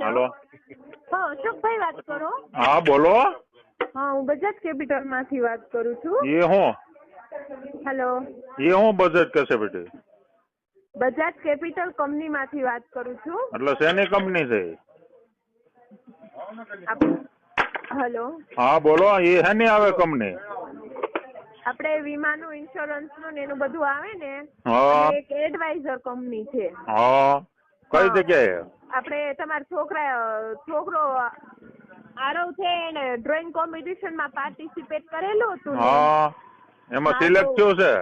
હાલો. હા અશોકભાઈ વાત કરો. હા બોલો. હા હું બજાજ કેપિટલમાંથી વાત કરું છું. એ હું. હેલો. એ હું બજાજ બેટી બજાજ કેપિટલ કંપની માંથી વાત કરું છું. એટલે શેની કંપની છે? હેલો. હા બોલો એ શેની આવે કંપની? આપણે વીમાનું ઇન્સ્યોરન્સનું ને એનું બધું આવે ને. એક એડવાઇઝર કંપની છે. હા. કઈ. જગ્યાએ? આપણે તમારા છોકરા છોકરો આરવ છે એને ડ્રોઈંગ કોમ્પિટિશનમાં પાર્ટિસિપેટ કરેલું હતું હા એમાં સિલેક્ટ થયું છે?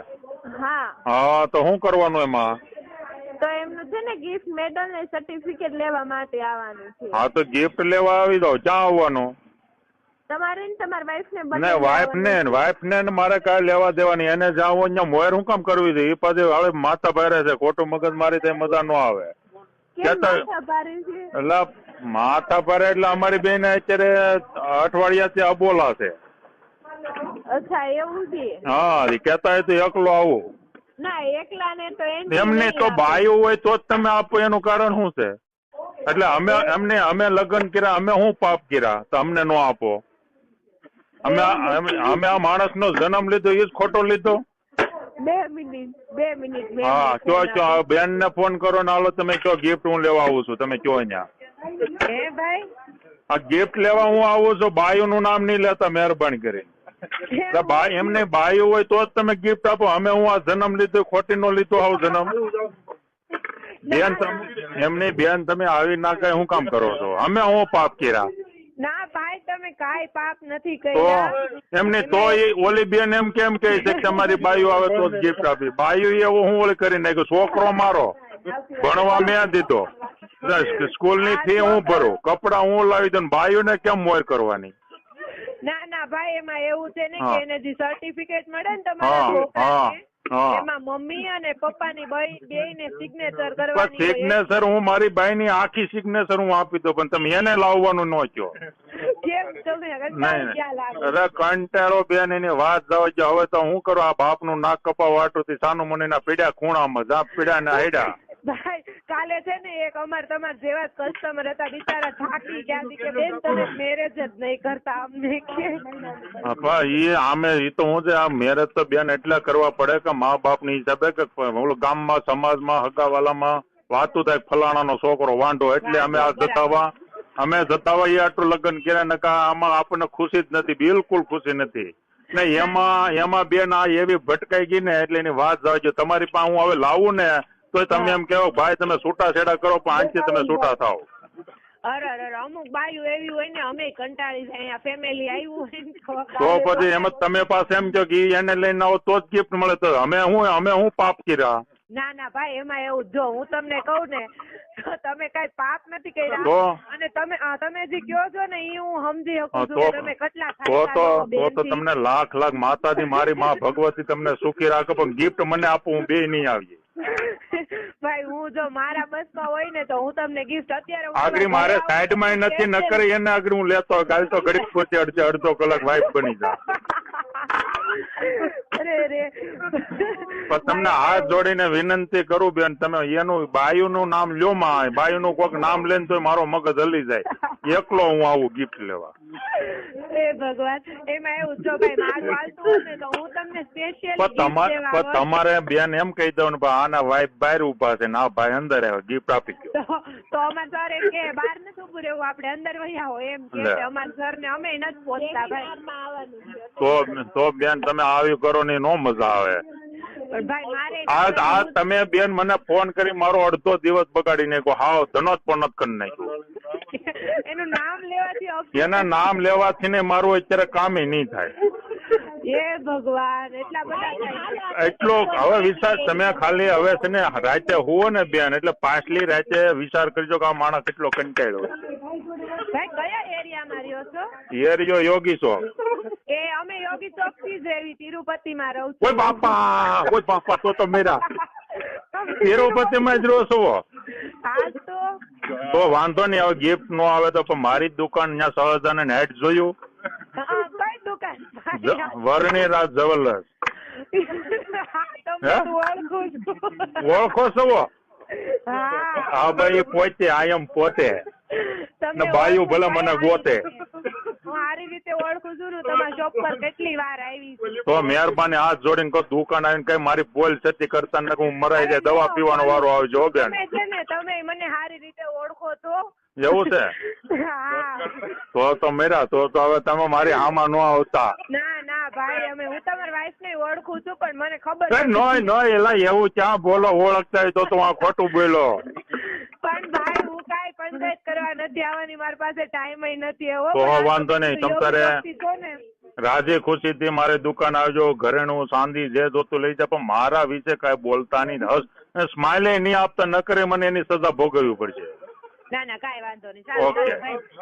હા. હા તો શું કરવાનું એમાં? તો એમનું છે ને ગિફ્ટ મેડલ ને સર્ટિફિકેટ લેવા માટે આવવાનું છે. હા તો ગિફ્ટ લેવા આવી દો ક્યાં આવવાનું? તમારે ને તમારા વાઈફ ને ને વાઇફ ને વાઇફ ને મારે કાંઈ લેવા દેવાની એને જાવ અહીંયા મોયર હું કામ કરવી છે? એ પાછી હવે માથા ભારે છે ખોટું મગજ મારી તે મજા ન આવે. એટલે માથા ભારે એટલે અમારી બેન અત્યારે અઠવાડિયાથી અબોલા છે. અચ્છા એવું છે? હા કેતા હોય તો એકલો આવું. ના એકલા ને તો એમને તો ભાઈ હોય તો જ તમે આપો એનું કારણ શું છે? એટલે અમે એમને અમે લગ્ન કર્યા અમે શું પાપ કર્યા? તો અમને નો આપો. અમે અમે અમે આ માણસનો જન્મ લીધો એ જ ખોટો લીધો? બે મિનિટ બે મિનિટ હા મિનિટ. કયો બેન ને ફોન કરો ને હાલો તમે કયો ગિફ્ટ હું લેવા આવું છું તમે કયો અહીંયા. હે ભાઈ? આ ગિફ્ટ લેવા હું આવું છું બાયુ નું નામ નહીં લેતા મહેરબાની કરી ભાઈ એમને ભાઈ હોય તો જ તમે ગિફ્ટ આપો. અમે હું આ જન્મ લીધો ખોટી નો લીધો આવું જન્મ. બેન તમે એમની બેન તમે આવી ના કઈ હું કામ કરો છો? અમે હું પાપ કર્યા? ના ભાઈ તમે કાંઈ પાપ નથી કર્યા. એમને તો એ ઓલી બેન એમ કેમ કહે છે કે તમારી બાયુ આવે તો જ ગિફ્ટ આપી? બાયુ એવો હું ઓલ કરી નાખ્યો? છોકરો મારો. ભણવા મેં દીધો. સ્કૂલની ફી હું ભરું. કપડા હું લાવી દઉં બાયું ને કેમ મોર કરવાની? ના ના ભાઈ એમાં એવું છે ને. કે એને જે સર્ટિફિકેટ મળે ને તમારા હા, છોકરાને એમાં મમ્મી અને પપ્પાની બે ને સિગ્નેચર કરવાની સિગ્નેચર હું મારી બાઈ ની આખી સિગ્નેચર હું આપી દઉં પણ તમે એને લાવવાનું ન કહો. અરે કંટાળો બેન એની વાત જાવ છે હવે તો હું કરું? આ બાપનું નાક કપા વાટું થી સાનું મને ના પીડ્યા ખૂણામાં જા પીડ્યા ને હેડ્યા ભાઈ કાલે છે ને એક અમાર તમાર જેવા જ કસ્ટમર હતા બિચારા થાકી ગયા કે બેન તમે મેરેજ જ નહીં કરતા અમને કે. ઈ આમે એ તો હું છે આ મેરેજ તો બેન એટલા કરવા પડે કે મા બાપની હિસાબે કે ઓલું ગામમાં સમાજમાં હગાવાલામાં વાતું થાય ફલાણા ફલાણાનો છોકરો વાંઢો એટલે અમે આ જતાવા અમે જતા એ આટલું લગ્ન કર્યા નકા આમાં આપણને ખુશી જ નથી બિલકુલ ખુશી નથી. ને એમાં એમાં બેન આ એવી ભટકાઈ ગઈ ને એટલે એની વાત જાવ તમારી પાસે હું હવે લાવું ને તો તમે એમ કેવો ભાઈ તમે છૂટા છેડા કરો પણ આનથી તમે છૂટા થાવ અરે અરે અરે, અમુક બાયું એવી હોય ને અમે કંટાળી જાય અહીંયા ફેમિલી આવ્યું તો તો પછી એમ તમે પાસે એમ કહો કે એને લઈને આવો તો જ ગિફ્ટ મળે. તો અમે હું અમે હું પાપ કર્યા? ના ના ભાઈ એમાં એવું જો હું તમને કહું ને તમે કઈ પાપ નથી કર્યા. તમે તમે જે કહો છો ને એ હું સમજી શકું છું તમે કેટલા તો તો તો તો તમને લાખ લાખ માતાજી મારી માં ભગવતી તમને સુખી રાખે પણ ગિફ્ટ મને આપો હું બે નહીં આવીએ. ભાઈ હું જો મારા બસમાં હોય ને તો હું તમને ગિફ્ટ અત્યારે આગળ મારે સાઈડ સાઈડમાં નથી ન કેમ એને આગળ હું લેતો કાલ તો ઘડીક પોતે અડધો અડધો કલાક વાઇફ બની જા અરે રે પણ તમને હાથ જોડીને વિનંતી કરું બેન તમે એનું બાયુનું નામ લ્યો માં બાયુનું કોઈક નામ લઈને તો મારો મગજ હલી જાય. એકલો હું આવું ગિફ્ટ લેવા. એ ભગવાન એમાં એવું જો ભાઈ મારું હાલતું હોય તો હું તમને સ્પેશિયલ તમારે બેન એમ કહી દઉં ને આના વાઈફ બહાર ઊભા છે ના ભાઈ અંદર આવે ગિફ્ટ આપી ગયો. તો અમાર સર એમ કે બહાર નથી ઉભું રહેવું આપણે અંદર વહી આવો એમ કે. અમાર સર ને અમે નથી પહોંચતા ભાઈ. તો તો બેન તમે આવી કરો ને નો મજા આવે. આજ આજ તમે બેન મને ફોન કરી મારો અડધો દિવસ બગાડી નાખ્યો. હાવ ધનોત પણ કરી નાખ્યો. એનું નામ લેવાથી એના નામ લેવાથી ને મારું અત્યારે કામે નહીં થાય. એ ભગવાન એટલા બધા એટલો હવે વિચાર તમે ખાલી હવે છે ને રાતે હુવો ને બેન એટલે પાછલી રાતે વિચાર કરજો કે આ માણસ કેટલો કંટાળ્યો ભાઈ કયા એરિયામાં રહ્યો છો? એ યોગી છો. એ અમે યોગી ચોકથી જ એવી તિરુપતિમાં રહું ઓય બાપા ઓય બાપા તો તો મેરા તિરુપતિમાં જ રહો છો આજ તો તો વાંધો નહીં હવે ગિફ્ટ નો આવે તો મારી દુકાન ત્યાં સહજાને નેટ જોયું. હા, કઈ દુકાન? જ- વર્ણી રાજ જવેલર્સ હા, હે? ઓળખું છું. છો હા? હા. ભાઈ પોતે આયમ એમ પોતે ને બાયું ભલે મને ગોતે. હું છું તમારા શોપ પર કેટલી વાર આવી છું. તો મહેરબાની હાથ જોડીને કહું દુકાન આવીને કઈ મારી બોલ છતી કરતા ને હું મરાઈ જાય દવા પીવાનો વારો આવજો બેન. તમે છે ને તમે મને સારી રીતે ઓળખો તો. એવું છે? તો તો મેરા તો તો હવે તમે મારી આમાં ન આવતા. ના ના ભાઈ અમે હું તમારી વાઈફ ને ઓળખું છું પણ મને ખબર નોય નોય એલા એવું ક્યાં બોલો ઓળખતા હોય તો તો આ ખોટું બોલો પણ ભાઈ હું કાંઈ પંચાયત કરવા નથી આવવાની મારી પાસે ટાઈમ નથી એવો. તો વાંધો નહીં, તમ તારે- યોગી છો ને. રાજી ખુશી થી મારે દુકાન આવજો ઘરેણું ચાંદી જે જોતું લઈ જા પણ મારા વિશે કઈ બોલતા નહીં હસ સ્માઇલે નહીં આપતા ન કરે મને એની સજા ભોગવવી પડશે. ના ના કાંઈ વાંધો નહીં. ઓકે.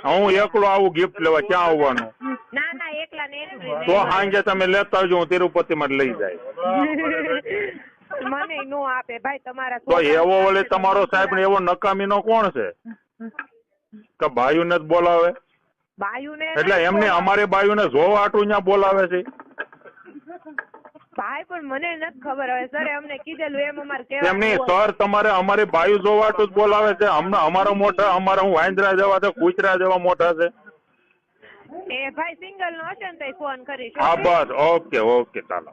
હું એકલો આવું ગિફ્ટ લેવા ક્યાં આવવાનું? ના ના એકલા ને તો. સાંજે તમે લેતા આવજો હું તિરુપતિ માં લઈ જાય. મને નો આપે. ભાઈ તમારા તો એવો વળી તમારો સાહેબ ને એવો નકામીનો કોણ છે? કે બાયુને જ બોલાવે? બાયુને એટલે એમને અમારે બાયુને જોવા આટું ન્યા બોલાવે છે. ભાઈ પણ મને નથી ખબર હવે. સર અમને કીધેલું એમ અમારે કહેવાનું એમની સર તમારે અમારે બાયુ જોવા આટું જ બોલાવે છે. અમને અમારો મોટા અમારા હું વાંદરા જેવા છે કૂતરા જેવા મોટા છે. એ ભાઈ સિંગલ નો હશે ને તો ફોન કરીશ હા બસ ઓકે ઓકે ચાલો.